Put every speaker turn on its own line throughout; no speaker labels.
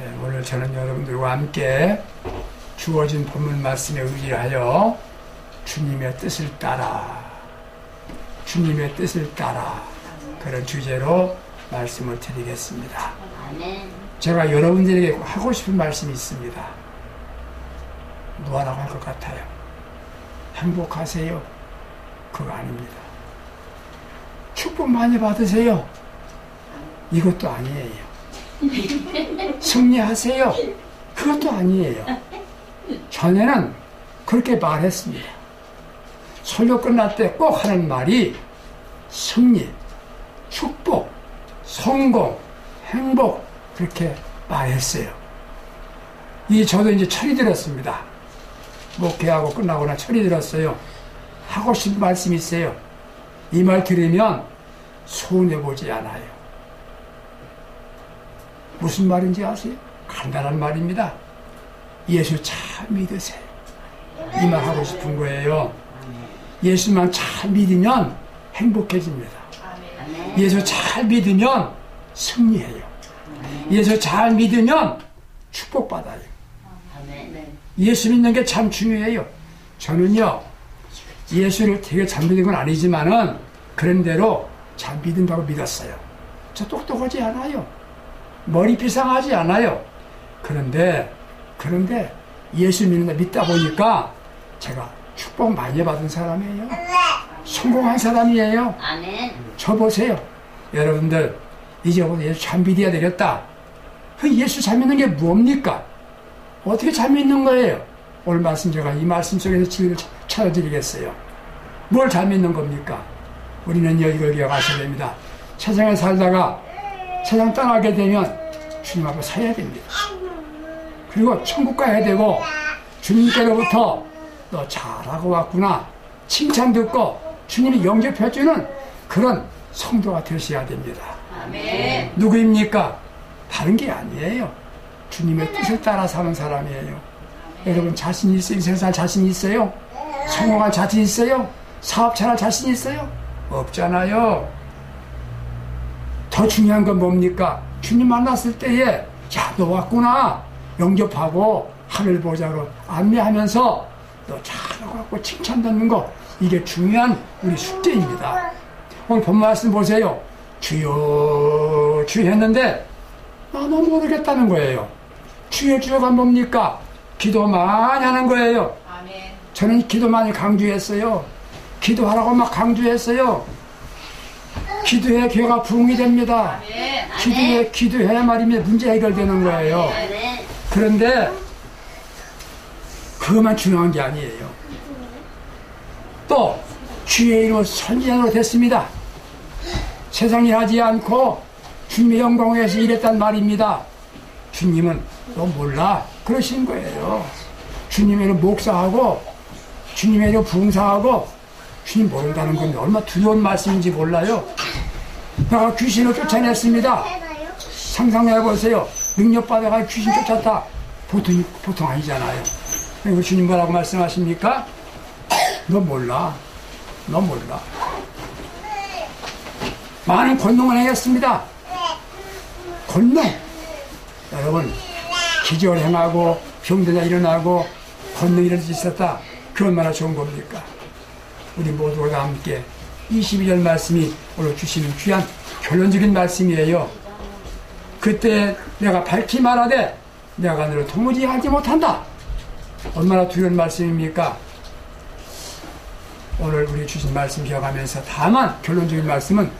예, 오늘 저는 여러분들과 함께 주어진 본문 말씀에 의지하여 주님의 뜻을 따라 주님의 뜻을 따라 그런 주제로 말씀을 드리겠습니다. 제가 여러분들에게 하고 싶은 말씀이 있습니다. 뭐하라고 할 것 같아요? 행복하세요? 그거 아닙니다. 축복 많이 받으세요? 이것도 아니에요. 승리하세요? 그것도 아니에요. 전에는 그렇게 말했습니다. 설교 끝날 때 꼭 하는 말이 승리, 축복, 성공, 행복 그렇게 말했어요. 이 저도 이제 철이 들었습니다. 목회하고 끝나거나 철이 들었어요. 하고 싶은 말씀이 있어요. 이 말 들으면 손해보지 않아요. 무슨 말인지 아세요? 간단한 말입니다. 예수 잘 믿으세요. 이 말 하고 싶은 거예요. 예수만 잘 믿으면 행복해집니다. 예수 잘 믿으면 승리해요. 예수 잘 믿으면 축복받아요. 예수 믿는 게 참 중요해요. 저는요, 예수를 되게 잘 믿는 건 아니지만은, 그런 대로 잘 믿는다고 믿었어요. 저 똑똑하지 않아요. 머리 비상하지 않아요. 그런데, 그런데 예수 믿는다 믿다 보니까 제가 축복 많이 받은 사람이에요. 성공한 사람이에요.
아멘.
저 보세요. 여러분들, 이제부터 예수 잘 믿어야 되겠다. 그 예수 잘 믿는 게 뭡니까? 어떻게 잘 믿는 거예요? 오늘 말씀 제가 이 말씀 속에서 지혜를 찾아드리겠어요. 뭘 잘 믿는 겁니까? 우리는 이걸 기억하셔야 됩니다. 세상에 살다가 세상 떠나게 되면 주님 앞에 서야 됩니다. 그리고 천국 가야 되고 주님께로부터 너 잘하고 왔구나 칭찬 듣고 주님이 영접해주는 그런 성도가 되셔야 됩니다.
아멘.
누구입니까? 다른 게 아니에요. 주님의 뜻을 따라 사는 사람이에요. 여러분 자신 있어요? 이 세상 자신 있어요? 성공할 자신 있어요? 사업 잘할 자신 있어요? 없잖아요. 더 중요한 건 뭡니까? 주님 만났을 때에 야 너 왔구나 영접하고 하늘 보자로 안내하면서 너 잘하고 왔고 칭찬 듣는 거 이게 중요한 우리 숙제입니다. 오늘 본 말씀 보세요. 주여 주여 했는데 나도 모르겠다는 거예요. 주여 주여가 뭡니까? 기도 많이 하는 거예요.
아멘.
저는 기도 많이 강조했어요. 기도하라고 막 강조했어요. 기도해 교회가 부흥이 됩니다. 기도해 기도해 말이면 문제 해결되는 거예요. 그런데 그것만 중요한 게 아니에요. 또 주의 이름으로 선지자로 됐습니다. 세상이 하지 않고 주님의 영광을 위해서 일했단 말입니다. 주님은 너 몰라 그러신 거예요. 주님에는 목사하고 주님에는 붕사하고 주님 모른다는 건 얼마나 두려운 말씀인지 몰라요. 내가 귀신을 쫓아냈습니다. 상상해 보세요. 능력받아가 귀신 쫓았다. 보통, 보통 아니잖아요. 그리고 주님 뭐라고 말씀하십니까? 너 몰라. 너 몰라. 많은 권능을 행했습니다. 권능. 여러분, 기절 행하고 병들자 일어나고 권능 이런 수 있었다. 그 얼마나 좋은 겁니까? 우리 모두가 함께 22절 말씀이 오늘 주시는 귀한 결론적인 말씀이에요. 그때 내가 밝히 말하되 내가 너를 도무지 하지 못한다. 얼마나 두려운 말씀입니까? 오늘 우리 주신 말씀 기억하면서 다만 결론적인 말씀은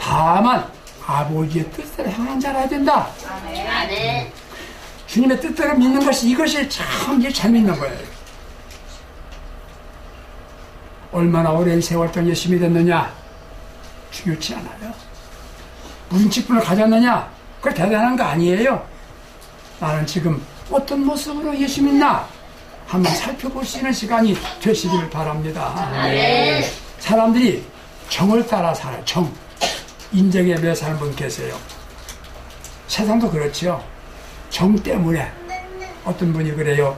다만 아버지의 뜻대로 행하는 자라야 된다.
아멘.
주님의 뜻대로 믿는 것이 이것이 참 이제 잘 믿는 거예요. 얼마나 오랜 세월 동안 열심히 됐느냐 중요치 않아요. 무슨 직분을 가졌느냐 그거 대단한 거 아니에요. 나는 지금 어떤 모습으로 예수 믿나 한번 살펴볼 수 있는 시간이 되시기를 바랍니다. 사람들이 정을 따라 살아요. 정. 인정에 매 사는 분 계세요. 세상도 그렇죠. 정 때문에 어떤 분이 그래요.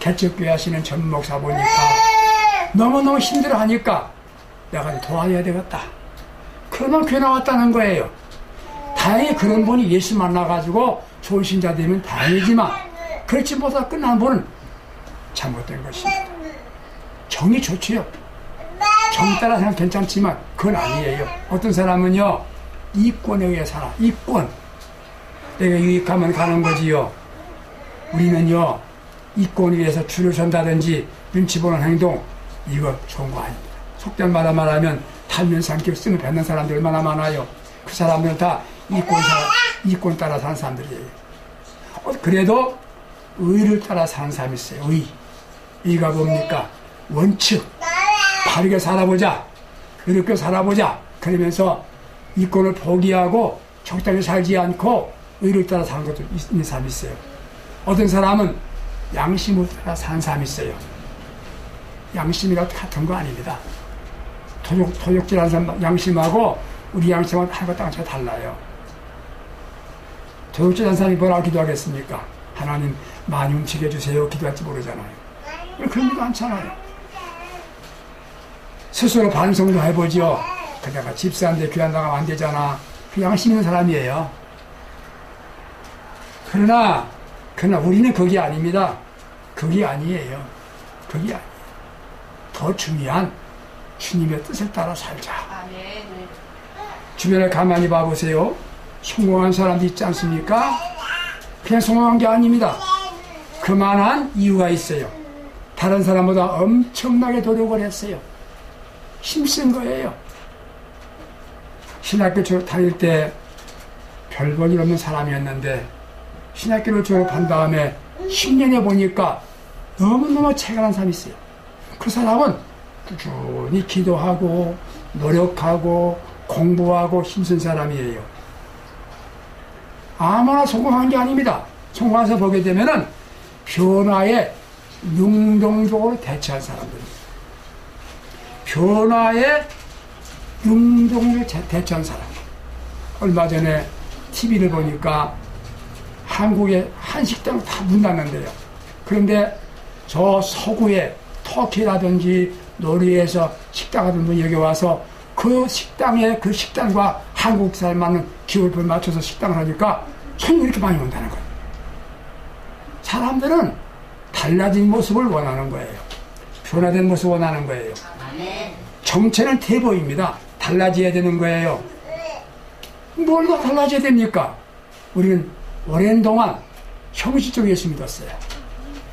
개척교회 하시는 전 목사 보니까 너무너무 힘들어 하니까 내가 도와야 되겠다. 그러면 교회 나왔다는 거예요. 다행히 그런 분이 예수 만나가지고 좋은 신자 되면 다행이지만 그렇지 못하 끝난 분은 잘못된 것입니다. 정이 좋지요. 정 따라 생각 괜찮지만 그건 아니에요. 어떤 사람은요 이권에 의해 살아. 이권. 내가 유익하면 가는 거지요. 우리는요 이권에 의해서 줄을 선다든지 눈치 보는 행동 이거 좋은 거 아닙니다. 속된 말로 말하면 탈면 삼키고 쓰는 뱉는 사람들 얼마나 많아요. 그 사람들은 다 이권, 사, 이권 따라 사는 사람들이에요. 어, 그래도 의를 따라 사는 사람이 있어요. 의. 의가 뭡니까? 원칙. 바르게 살아보자. 이렇게 살아보자. 그러면서 이권을 포기하고 적당히 살지 않고 의를 따라 사는 것도 있는 사람이 있어요. 어떤 사람은 양심을 따라 사는 사람이 있어요. 양심이랑 같은 거 아닙니다. 토욕, 토욕질하는 사람 양심하고 우리 양심은 하나가 땅차가 달라요. 토욕질하는 사람이 뭐라고 기도하겠습니까? 하나님 많이 움직여 주세요. 기도할지 모르잖아요. 그런 일 않잖아요. 스스로 반성도 해보죠. 그다가 집사한테 교환 나가면 안 되잖아. 그 양심 있는 사람이에요. 그러나, 그러나 우리는 그게 아닙니다. 그게 아니에요. 그게 아니에요. 더 중요한 주님의 뜻을 따라 살자. 주변에 가만히 봐보세요. 성공한 사람도 있지 않습니까? 그냥 성공한 게 아닙니다. 그만한 이유가 있어요. 다른 사람보다 엄청나게 노력을 했어요. 힘쓴 거예요. 신학교 다닐 때 별볼일 없는 사람이었는데 신학교를 졸업한 다음에 10년에 보니까 너무너무 체감한 사람이 있어요. 그 사람은 꾸준히 기도하고 노력하고 공부하고 힘쓴 사람이에요. 아무나 성공한 게 아닙니다. 성공해서 보게 되면은 변화에 능동적으로 대처한 사람들입니다. 변화에 능동적으로 대처한 사람. 얼마 전에 TV를 보니까 한국의 한식당 다 문 닫는데요. 그런데 저 서구에 터키라든지 노르웨이에서 식당 하던 분이 여기 와서 그 식당에 그 식당과 한국 사람 맞는 기울을 맞춰서 식당을 하니까 손이 이렇게 많이 온다는 거예요. 사람들은 달라진 모습을 원하는 거예요. 변화된 모습을 원하는 거예요. 정체는 대보입니다. 달라져야 되는 거예요. 뭘 더 달라져야 됩니까? 우리는 오랜 동안 형식적 예수 믿었어요.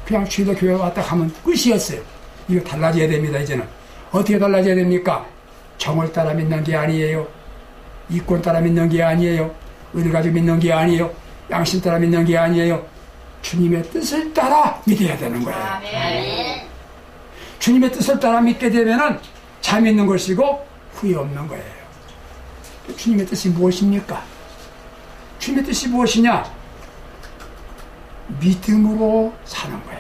그냥 주일도 교회 왔다 가면 끝이었어요. 이거 달라져야 됩니다, 이제는. 어떻게 달라져야 됩니까? 정을 따라 믿는 게 아니에요. 이권 따라 믿는 게 아니에요. 의를 가지고 믿는 게 아니에요. 양심 따라 믿는 게 아니에요. 주님의 뜻을 따라 믿어야 되는 거예요. 아멘. 주님의 뜻을 따라 믿게 되면은 잘 믿는 것이고 후회 없는 거예요. 주님의 뜻이 무엇입니까? 주님의 뜻이 무엇이냐? 믿음으로 사는 거예요.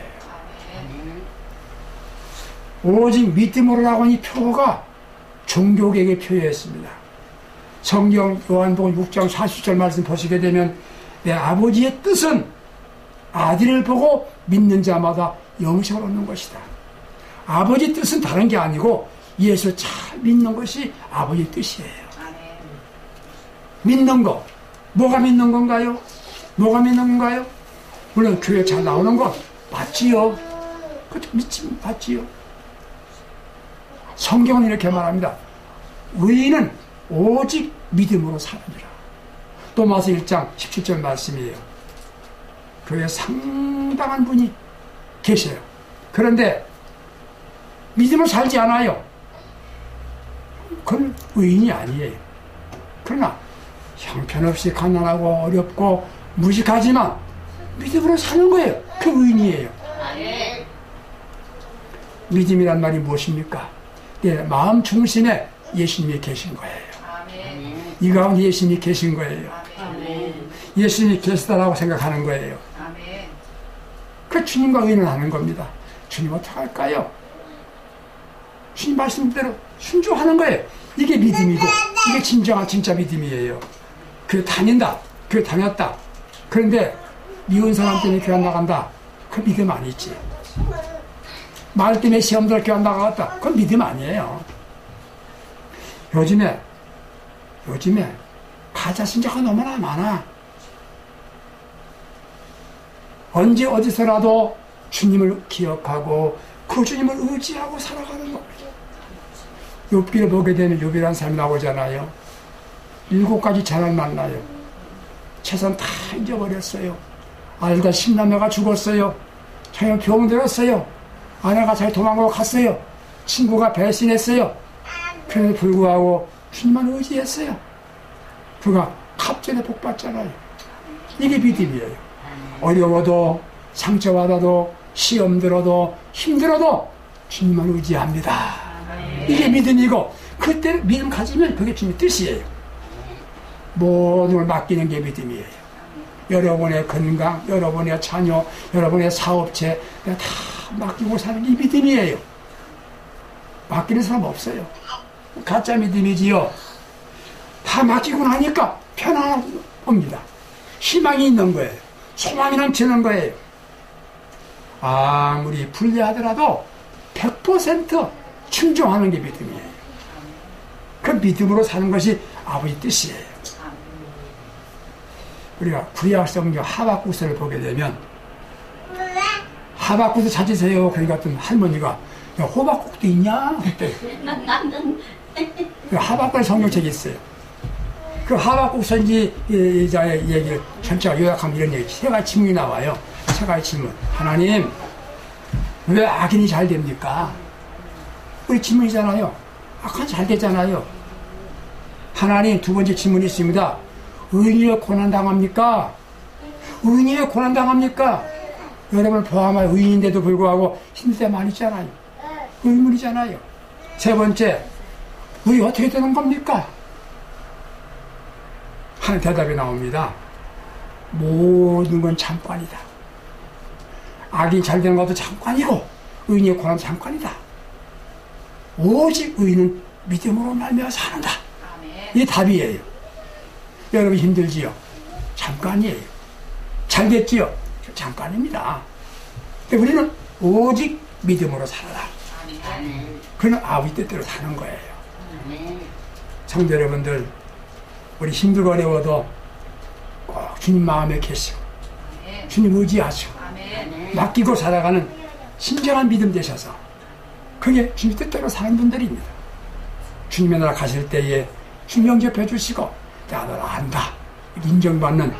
오직 믿음으로라고 하는 이 표가 종교계의 표였습니다. 성경 요한복음 6장 40절 말씀 보시게 되면 내 아버지의 뜻은 아들을 보고 믿는 자마다 영생을 얻는 것이다. 아버지 뜻은 다른 게 아니고 예수 잘 믿는 것이 아버지 뜻이에요. 믿는 거. 뭐가 믿는 건가요? 뭐가 믿는 건가요? 물론 교회 잘 나오는 거 맞지요. 그것도 믿지 맞지요. 성경은 이렇게 말합니다. 의인은 오직 믿음으로 사느니라. 또마서 1장 17절 말씀이에요. 교회 상당한 분이 계셔요. 그런데 믿음을 살지 않아요. 그건 의인이 아니에요. 그러나 형편없이 가난하고 어렵고 무식하지만 믿음으로 사는 거예요. 그 의인이에요. 믿음이란 말이 무엇입니까? 네, 마음 중심에 예수님이 계신 거예요. 이 가운데 예수님이 계신 거예요. 예수님이 계시다라고 생각하는 거예요. 그 주님과 의논하는 겁니다. 주님 어떻게 할까요? 주님 말씀대로 순종하는 거예요. 이게 믿음이고 이게 진정한 진짜 믿음이에요. 교회 다닌다. 교회 다녔다. 그런데 미운 사람 때문에 교회 안 나간다. 그 믿음 아니지. 말 때문에 시험 들 교회 안 나갔다. 그건 믿음 아니에요. 요즘에 요즘에 가짜 신자가 너무나 많아. 언제 어디서라도 주님을 기억하고 그 주님을 의지하고 살아가는 겁니다. 욥기를 보게 되면 욥이라는 사람이 나오잖아요. 일곱 가지 재난 만나요. 재산 다 잊어버렸어요. 알다 신남매가 죽었어요. 자기가 병 들었어요. 아내가 잘 도망가고 갔어요. 친구가 배신했어요. 그래도 불구하고 주님만 의지했어요. 그가 갑전에 복 받잖아요. 이게 믿음이에요. 어려워도 상처받아도 시험 들어도 힘들어도 주님만 의지합니다. 이게 믿음이고 그때 믿음 가지면 그게 주님 뜻이에요. 모든 걸 맡기는 게 믿음이에요. 여러분의 건강, 여러분의 자녀, 여러분의 사업체 다 맡기고 사는 게 믿음이에요. 맡기는 사람 없어요. 가짜 믿음이지요. 다 맡기고 나니까 편안합니다. 희망이 있는 거예요. 소망이 넘치는 거예요. 아무리 불리하더라도 100% 충정하는 게 믿음이에요. 그 믿음으로 사는 것이 아버지 뜻이에요. 우리가 구약 성경 하박국서를 보게 되면 하박국서 찾으세요. 그러니까 어떤 할머니가 야, 호박국도 있냐? 그때 그 하박국 성경책이 있어요. 그 하박국서인지 이자의 얘기 전체가 요약하면 이런 얘기 세 가지 질문이 나와요. 세 가지 질문. 하나님 왜 악인이 잘 됩니까? 우리 질문이잖아요. 악한 잘 됐잖아요. 하나님 두 번째 질문이 있습니다. 의인이 왜 고난당합니까? 의인이 왜 고난당합니까? 여러분 포함한 의인인데도 불구하고 힘들 때 많이 있잖아요. 의문이잖아요. 세 번째, 우리 어떻게 되는 겁니까? 하는 대답이 나옵니다. 모든 건 잠깐이다. 악이 잘 되는 것도 잠깐이고 의인의 고난 잠깐이다. 오직 의인은 믿음으로 말미암아 사는다. 이게 답이에요. 여러분 힘들지요? 잠깐이에요. 잘 됐지요? 잠깐입니다. 우리는 오직 믿음으로 살아라. 그는 아버지 뜻대로 사는 거예요. 성도 여러분들, 우리 힘들고 어려워도 꼭 주님 마음에 계시고, 주님 의지하시고, 맡기고 살아가는 신정한 믿음 되셔서, 그게 주님 뜻대로 사는 분들입니다. 주님의 나라 가실 때에 주님 영접해 주시고, 야, 너 안다. 인정받는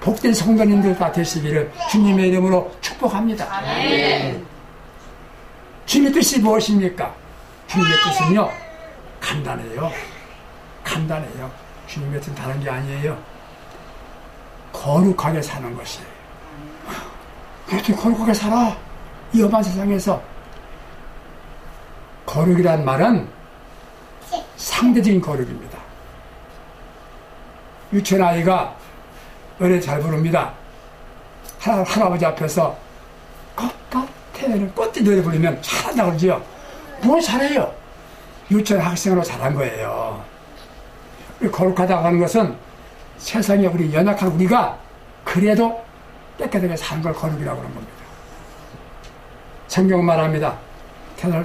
복된 성도님들 다 되시기를 주님의 이름으로 축복합니다. 아멘. 주님의 뜻이 무엇입니까? 주님의 뜻은요, 간단해요. 간단해요. 주님의 뜻은 다른 게 아니에요. 거룩하게 사는 것이에요. 어떻게 거룩하게 살아? 이 험한 세상에서. 거룩이란 말은 상대적인 거룩입니다. 유치원 아이가 노래 잘 부릅니다. 할, 할아버지 앞에서 꽃밭에는 꽃띠 노래 부르면 잘한다고 그러지요. 뭘 잘해요? 유치원 학생으로 잘한 거예요. 거룩하다고 하는 것은 세상에 우리 연약한 우리가 그래도 깨끗하게 사는 걸 거룩이라고 하는 겁니다. 성경 말합니다.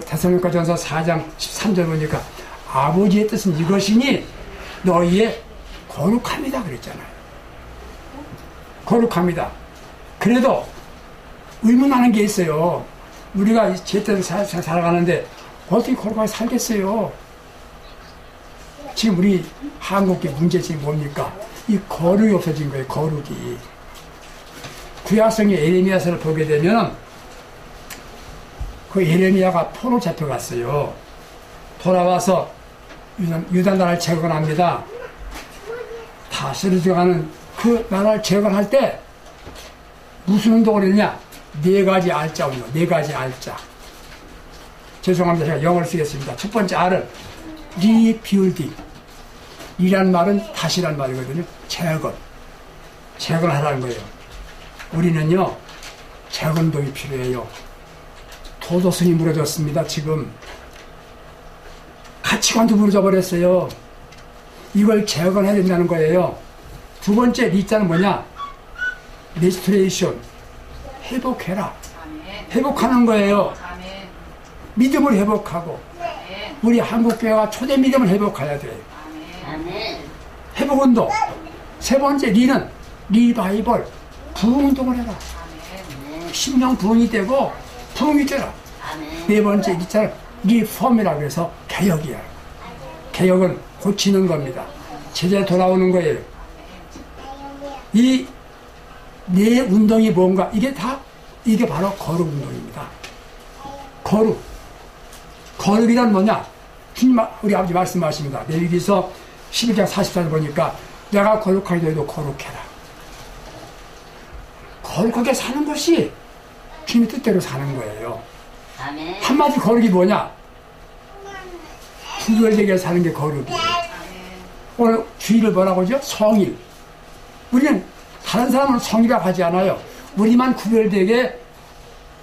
대선로가 전서 4장 13절 보니까 아버지의 뜻은 이것이니 너희의 거룩합니다. 그랬잖아요. 거룩합니다. 그래도 의문하는 게 있어요. 우리가 제때로 살아가는데 어떻게 거룩하게 살겠어요? 지금 우리 한국의 문제점이 뭡니까? 이 거룩이 없어진 거예요, 거룩이. 구약성의 에레미야서를 보게 되면 그 에레미야가 포로 잡혀갔어요. 돌아와서 유다, 유다 나라를 재건합니다. 다스려 들어가는 그 나라를 재건할 때 무슨 운동을 했냐? 네 가지 알자 운동, 네 가지 알자. 죄송합니다. 제가 영어를 쓰겠습니다. 첫 번째 R은 리뷰딩. 이란 말은 다시란 말이거든요. 재건. 재건하라는 거예요. 우리는요, 재건동이 필요해요. 도도성이 무너졌습니다, 지금. 가치관도 무너져 버렸어요. 이걸 재건해야 된다는 거예요. 두 번째 리자는 뭐냐? 리스토레이션. 회복해라. 회복하는 거예요. 믿음을 회복하고 우리 한국교회가 초대 믿음을 회복해야 돼요. 회복운동. 세 번째 리는 리바이벌 부흥운동을 해라. 심령 부흥이 되고 부흥이 되라. 네 번째 리자는 리폼이라고 해서 개혁이야. 개혁은 고치는 겁니다. 제재 돌아오는 거예요. 이네 운동이 뭔가 이게 다 이게 바로 거룩 운동입니다. 거룩. 거룩이란 뭐냐? 주님 우리 아버지 말씀하십니다. 레위기서 11장 44절 보니까 내가 거룩하게 되도 거룩해라. 거룩하게 사는 것이 주님 뜻대로 사는 거예요. 한마디 거룩이 뭐냐? 구별되게 사는 게 거룩이에요. 오늘 주의를 뭐라고 하죠? 성일. 우리는 다른 사람은 성이라고 하지 않아요. 우리만 구별되게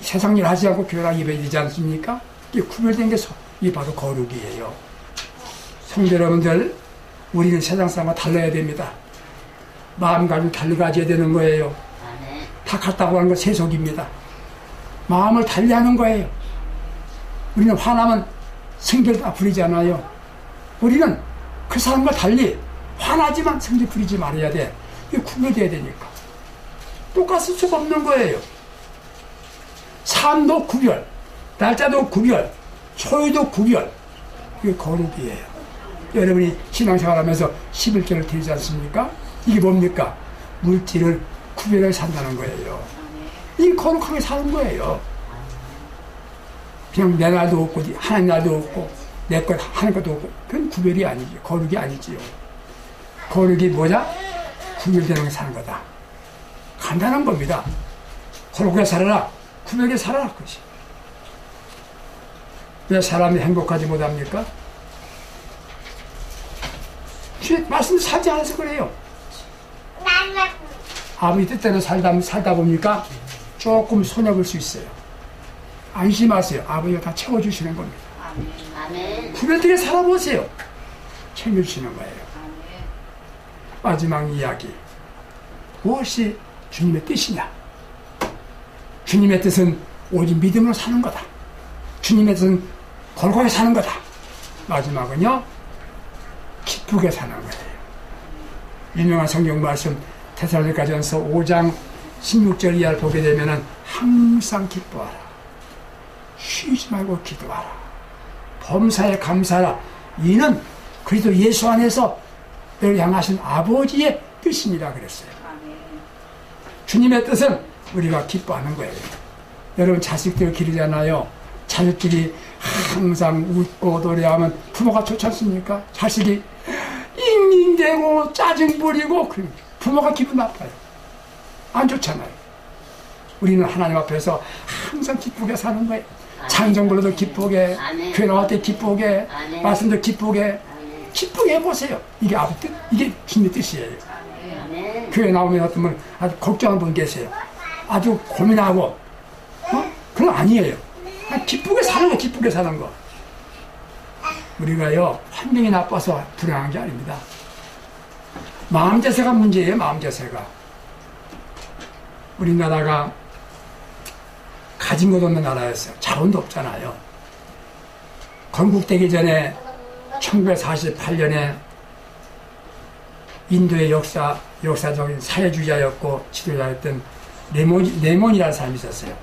세상 일 하지 않고 교회랑 예배 되지 않습니까? 이 구별된 게, 서- 이 바로 거룩이에요. 성도 여러분들, 우리는 세상 사람과 달라야 됩니다. 마음가짐 달리 가져야 되는 거예요. 다 같다고 하는 건 세속입니다. 마음을 달리 하는 거예요. 우리는 화나면 성질 다 부리잖아요. 우리는 그 사람과 달리 화나지만 성질 부리지 말아야 돼. 이게 구별돼야 되니까. 똑같을 수가 없는 거예요. 삶도 구별, 날짜도 구별, 소유도 구별. 이게 거룩이에요. 여러분이 신앙생활 하면서 11개를 드리지 않습니까? 이게 뭡니까? 물질을 구별해 산다는 거예요. 이 거룩하게 사는 거예요. 그냥 내 날도 없고, 하나님 날도 없고, 내 것, 하는 것도 없고, 그건 구별이 아니지. 거룩이 아니지요. 거룩이 뭐냐? 구별되는 게 사는 거다. 간단한 겁니다. 거룩하게 살아라. 구별하게 살아라. 그것이. 왜 사람이 행복하지 못합니까? 주의 말씀 살지 않아서 그래요. 아버지 뜻대로 살다, 살다 보니까 조금 손해볼 수 있어요. 안심하세요. 아버지가 다 채워주시는 겁니다. 구별되게 살아보세요. 챙겨주시는 거예요. 마지막 이야기. 무엇이 주님의 뜻이냐? 주님의 뜻은 오직 믿음으로 사는 거다. 주님의 뜻은 걸고에 사는 거다. 마지막은요, 기쁘게 사는 거예요. 유명한 성경 말씀, 테살리가전서 5장 16절 이하를 보게 되면은 항상 기뻐하라. 쉬지 말고 기도하라. 범사에 감사하라. 이는 그리스도 예수 안에서 너를 향하신 아버지의 뜻입니다. 그랬어요. 주님의 뜻은 우리가 기뻐하는 거예요. 여러분 자식들 기르잖아요. 자식들이 항상 웃고 노래하면 부모가 좋지 않습니까? 자식이 잉잉대고 짜증 부리고 그 부모가 기분 나빠요. 안 좋잖아요. 우리는 하나님 앞에서 항상 기쁘게 사는 거예요. 장정불로도 기쁘게. 교회 나올 때 기쁘게. 말씀도 기쁘게. 기쁘게 해보세요. 이게 아버지 뜻, 이게 주님의 뜻이에요. 교회 나오면 어떤 분 아주 걱정한 분 계세요. 아주 고민하고, 어? 그건 아니에요. 기쁘게 사는 거, 기쁘게 사는 거. 우리가요, 환경이 나빠서 불행한 게 아닙니다. 마음 자세가 문제예요, 마음 자세가. 우리나라가 가진 것 없는 나라였어요. 자원도 없잖아요. 건국되기 전에 1948년에 인도의 역사, 역사적인 사회주의자였고 지도자였던 레몬, 레몬이라는 사람이 있었어요.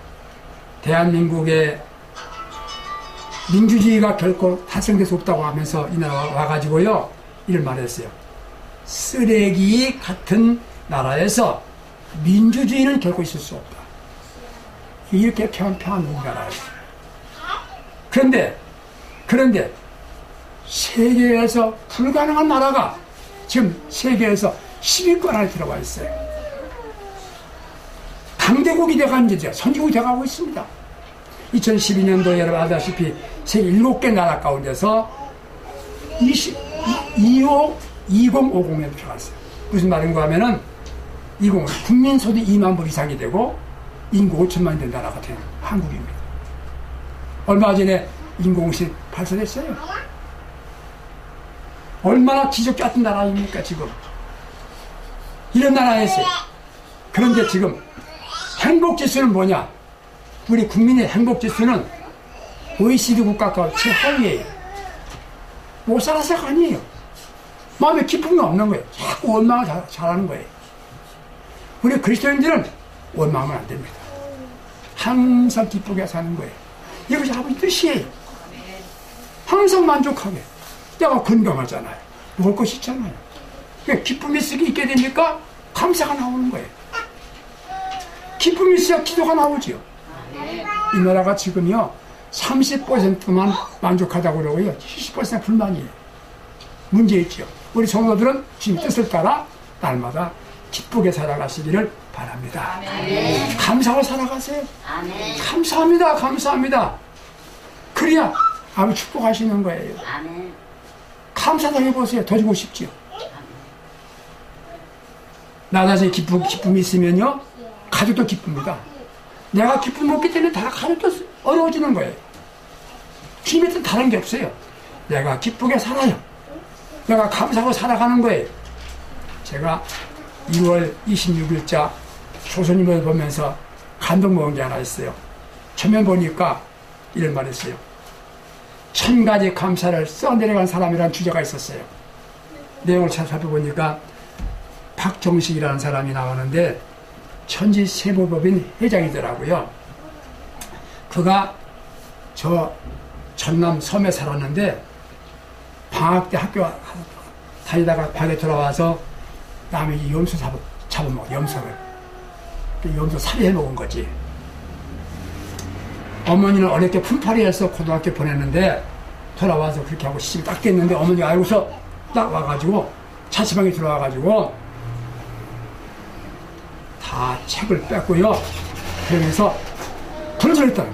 대한민국의 민주주의가 결코 달성될 수 없다고 하면서 이 나라 와가지고요, 이를 말했어요. 쓰레기 같은 나라에서 민주주의는 결코 있을 수 없다. 이렇게 평평한 우리나라예요. 그런데, 그런데, 세계에서 불가능한 나라가 지금 세계에서 10위권 안에 들어가 있어요. 강대국이 돼가는 거죠. 선진국이 돼가고 있습니다. 2012년도에 여러분 아다시피 세계 7개 나라 가운데서 20, 25, 2050에 들어갔어요. 무슨 말인가 하면은 20, 국민 소득 2만 불 이상이 되고 인구 5천만 된 나라가 된 한국입니다. 얼마 전에 인공호실 발사됐어요. 얼마나 지적 같은 나라입니까, 지금. 이런 나라에서요. 그런데 지금 행복지수는 뭐냐? 우리 국민의 행복지수는 OECD 국가 가운데 최하위예요. 못 살아서가 아니에요. 마음에 기쁨이 없는 거예요. 자꾸 원망을 잘, 잘하는 거예요. 우리 그리스도인들은 원망하면 안 됩니다. 항상 기쁘게 사는 거예요. 이것이 아버지 뜻이에요. 항상 만족하게. 내가 건강하잖아요. 먹을 것이 있잖아요. 그러니까 기쁨이 있게 되니까 감사가 나오는 거예요. 기쁨이 있어야 기도가 나오지요. 이 나라가 지금요, 30%만 만족하다고 그러고요, 70% 불만이에요. 문제 있죠. 우리 성도들은 주님 뜻을 따라 날마다 기쁘게 살아가시기를 바랍니다.
아멘.
감사하고 살아가세요.
아멘.
감사합니다. 감사합니다. 그래야 아버지 축복하시는 거예요.
아멘.
감사도 해보세요. 더 주고 싶지요. 나 자신이 기쁨, 기쁨이 있으면요. 가족도 기쁩니다. 내가 기쁨 없기 때문에 다 가족도 어려워지는 거예요. 뜻 다른 게 없어요. 내가 기쁘게 살아요. 내가 감사하고 살아가는 거예요. 제가 2월 26일자 조선님을 보면서 감동 먹은 게 하나 있어요. 처음에 보니까 이런 말 했어요. 천 가지 감사를 써내려간 사람이라는 주제가 있었어요. 내용을 잘 살펴보니까 박정식이라는 사람이 나오는데 천지 세무법인 회장이더라고요. 그가 저 전남 섬에 살았는데 방학 때 학교 다니다가 방에 들어와서 남이 염소 잡아, 잡아먹어, 염소를. 그 염소 살해 먹은 거지. 어머니는 어렵게 품팔이해서 고등학교 보냈는데 돌아와서 그렇게 하고 시집이 딱 됐는데 어머니가 알고서 딱 와가지고 자취방에 들어와가지고 다 책을 뺐고요. 그러면서 거예요.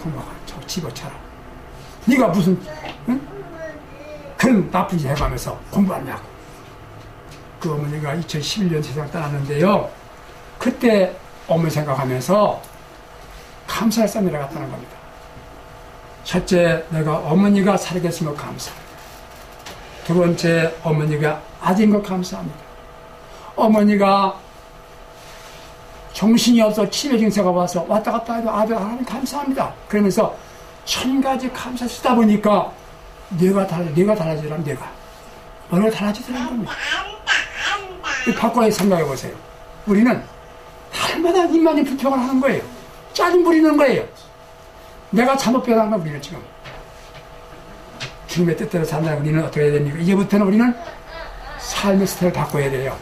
공부가 저 집어쳐라. 네가 무슨 응? 그런 나쁜 짓 해가면서 공부하냐고. 그 어머니가 2011년 세상 떠났는데요. 그때 어머니 생각하면서 감사를 써내려갔다는 겁니다. 첫째, 내가 어머니가 살아계신 것 감사. 두 번째, 어머니가 아진 것 감사합니다. 어머니가 정신이 없어 치매 증세가 와서 왔다 갔다 해도 아들 하나님 감사합니다. 그러면서 천 가지 감사 쓰다 보니까 뇌가 달라, 뇌가 달라지더라, 뇌가. 머리가 달라지더라는 겁니다. 바꿔야 생각해 보세요. 우리는 날마다 입만이 불평을 하는 거예요. 짜증 부리는 거예요. 내가 잘못 변한 거 우리는 지금. 주님의 뜻대로 산다 우리는 어떻게 해야 됩니까? 이제부터는 우리는 삶의 스타일을 바꿔야 돼요.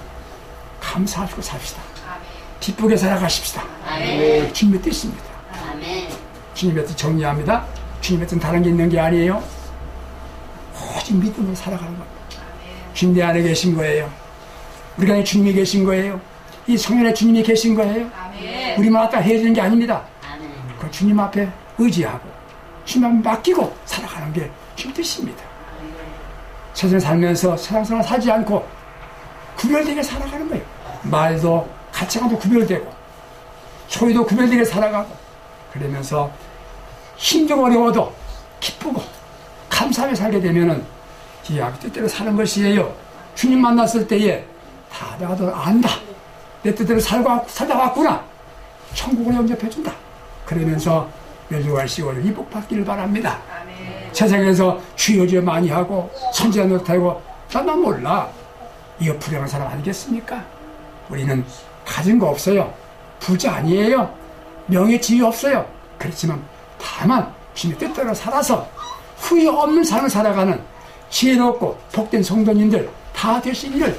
감사하시고 삽시다. 기쁘게 살아가십시다.
아멘.
주님의 뜻입니다.
아멘.
주님의 뜻 정리합니다. 주님의 뜻은 다른 게 있는 게 아니에요. 오직 믿음으로 살아가는 겁니다. 주님 내 안에 계신 거예요. 우리 안에 주님이 계신 거예요. 이 성현에 주님이 계신 거예요. 우리만 왔다 되는 게 아닙니다.
아멘.
그 주님 앞에 의지하고 주님 앞에 맡기고 살아가는 게 주님 뜻입니다. 세상 살면서 세상생활 살지 않고 구별되게 살아가는 거예요. 말도 가치관도 구별되고 소리도 구별되게 살아가고 그러면서 힘들고 어려워도 기쁘고 감사하게 살게 되면은 이 아버지 뜻대로 사는 것이에요. 주님 만났을 때에 다 내가 너 안다. 내 뜻대로 살고, 살다 왔구나. 천국을 영접해준다. 그러면서 멸류관 시골을 이복받기를 바랍니다. 세상에서 주여 주여 많이 하고 선지자 못하고 나나 몰라. 이거 불행한 사람 아니겠습니까? 우리는 가진 거 없어요. 부자 아니에요. 명예 지위 없어요. 그렇지만 다만 주님의 뜻대로 살아서 후회 없는 삶을 살아가는 지혜롭고 복된 성도님들 다 되시기를